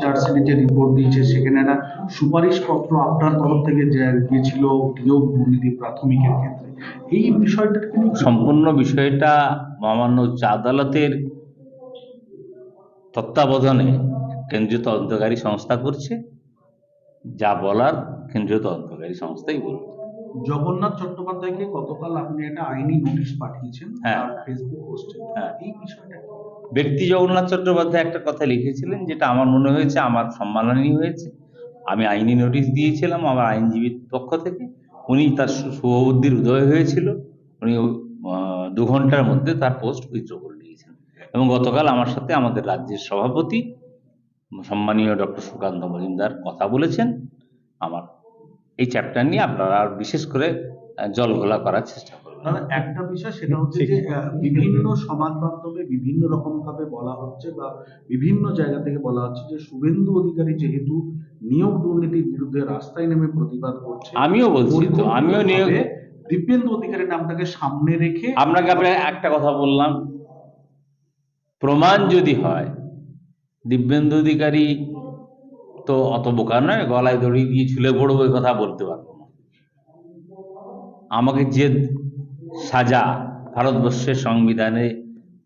চার্জশিটে যে রিপোর্ট দিয়েছে, সেখানে একটা সুপারিশপত্র আপনার তরফ থেকে গিয়েছিল নিয়োগ দুর্নীতি প্রাথমিকের ক্ষেত্রে। এই বিষয়টা সম্পূর্ণ বিষয়টা মহামান্য উচ্চ আদালতের তত্ত্বাবধানে কেন্দ্রীয় তদন্তকারী সংস্থা করছে। যা বলার কেন্দ্রীয় তদন্তকারী সংস্থাই বলবে। জগন্নাথ চট্টোপাধ্যায়কে গতকাল আপনি একটা আইনি নোটিশ পাঠিয়েছেন হ্যাঁ। ফেসবুক পোস্টে হ্যাঁ। এই বিষয়টা ব্যক্তি জগন্নাথ চট্টোপাধ্যায় একটা কথা লিখেছিলেন যেটা আমার মনে হয়েছে আমার সম্মানহানি হয়েছে। আমি আইনি নোটিশ দিয়েছিলাম আমার আইনজীবীর পক্ষ থেকে। উনি তার শুভবুদ্ধির উদয় হয়েছিল। উনি দু ঘণ্টার মধ্যে তার পোস্ট উইথড্র করে দিয়েছেন। এবং গতকাল আমার সাথে আমাদের রাজ্যের সভাপতি সম্মানীয় ডক্টর সুকান্ত মজুমদার কথা বলেছেন। আমার এই চ্যাপ্টার নিয়ে আপনারা আর বিশেষ করে জল ঘোলা করার চেষ্টা করবেন। একটা বিষয় সেটা হচ্ছে যে বিভিন্ন সমাজ মাধ্যমে বিভিন্ন রকম ভাবে বলা হচ্ছে বা বিভিন্ন জায়গা থেকে বলা হচ্ছে যে শুভেন্দু অধিকারী যেহেতু নিয়োগ দুর্নীতির বিরুদ্ধে রাস্তায় নেমে প্রতিবাদ করছে আমিও বলছি তো আমিও নিয়োগ দিব্যেন্দু অধিকারীর নামটাকে সামনে রেখে আপনাকে আপনি একটা কথা বললাম। প্রমাণ যদি হয় দিব্যেন্দু অধিকারী তো অত বোকা নয় গলায় দড়ি দিয়ে ঝুলে পড়ব এই কথা বলতে পারব না। আমাকে যে সাজা ভারতবর্ষের সংবিধানে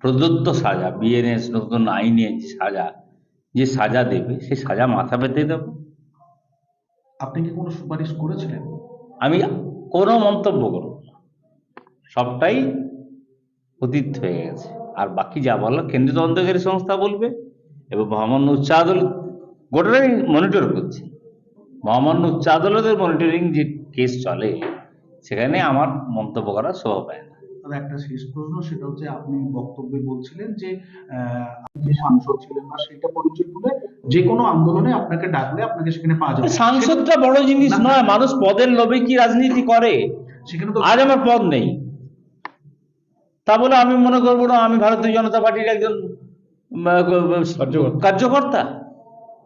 প্রদত্ত সাজা বিএনএস নতুন আইনে যে সাজা যে সাজা দেবে সেই সাজা মাথা পেতে দেবো। আপনি কি কোনো সুপারিশ করেছিলেন? আমি কোনো মন্তব্য করব না। সবটাই অতীত হয়ে গেছে। আর বাকি যা বলো কেন্দ্রীয় তদন্তকারী সংস্থা বলবে এবং মহামান্য উচ্চ গোটাটাই মনিটর করছে। মহামান্য উচ্চ আদালতের মনিটরিং যে কেস চলে সেখানে আমার মন্তব্য করার শোভা পায় না। তবে একটা শেষ প্রশ্ন সেটা হচ্ছে আপনি বক্তব্যে বলছিলেন যে যে সাংসদ ছিলেন না সেটা পরিচয় তুলে যে কোনো আন্দোলনে আপনাকে ডাকলে আপনাকে সেখানে পাওয়া যাবে। সাংসদটা বড় জিনিস নয় মানুষ পদের লোভে কি রাজনীতি করে? সেখানে তো আজ আমার পদ নেই। তা বলে আমি মনে করব না আমি ভারতীয় জনতা পার্টির একজন কার্যকর্তা?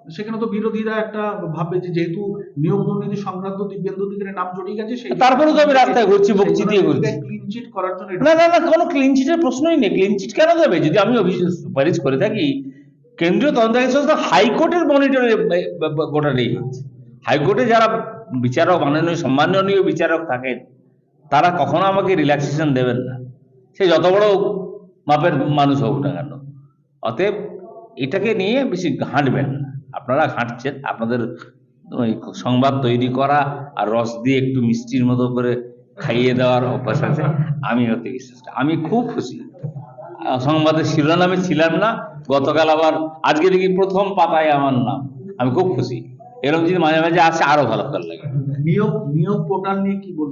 সেখানে তো বিরোধীরা একটা ভাববে যে যেহেতু নিয়োগ দুর্নীতি সংক্রান্ত দিব্যেন্দু অধিকারীর নাম জড়িয়ে গেছে সেই তারপরেও তো আমি রাস্তায় ঘুরছি, বকছি দিয়ে ঘুরছি। ক্লিন চিট করার জন্য না না না কোনো ক্লিন চিটের প্রশ্নই নেই। ক্লিন চিট কেন দেবে? যদি আমি অভিযোগ সুপারিশ করে থাকি কেন্দ্রীয় তদন্তকারী সংস্থা হাইকোর্টের মনিটরে গোটা নেই। হচ্ছে হাইকোর্টে যারা বিচারক মাননীয় সম্মাননীয় বিচারক থাকেন তারা কখনো আমাকে রিল্যাক্সেশন দেবেন না। সে যত বড় মাপের মানুষ হোক না কেন অতএব এটাকে নিয়ে বেশি ঘাঁটবেন না। আপনারা ঘাঁটছেন আপনাদের ওই সংবাদ তৈরি করা আর রস দিয়ে একটু মিষ্টির মতো করে খাইয়ে দেওয়ার অভ্যাস আছে, আমি হতে বিশ্বাস আমি খুব খুশি। সংবাদের শিরোনামে ছিলাম না, গতকাল আবার, আজকে দেখি প্রথম পাতায় আমার নাম। আমি খুব খুশি। এরকম যদি মাঝে মাঝে আসে, আরও ভালো ভালো লাগে। নিয়োগ নিয়োগ পোর্টাল নিয়ে কি বলবেন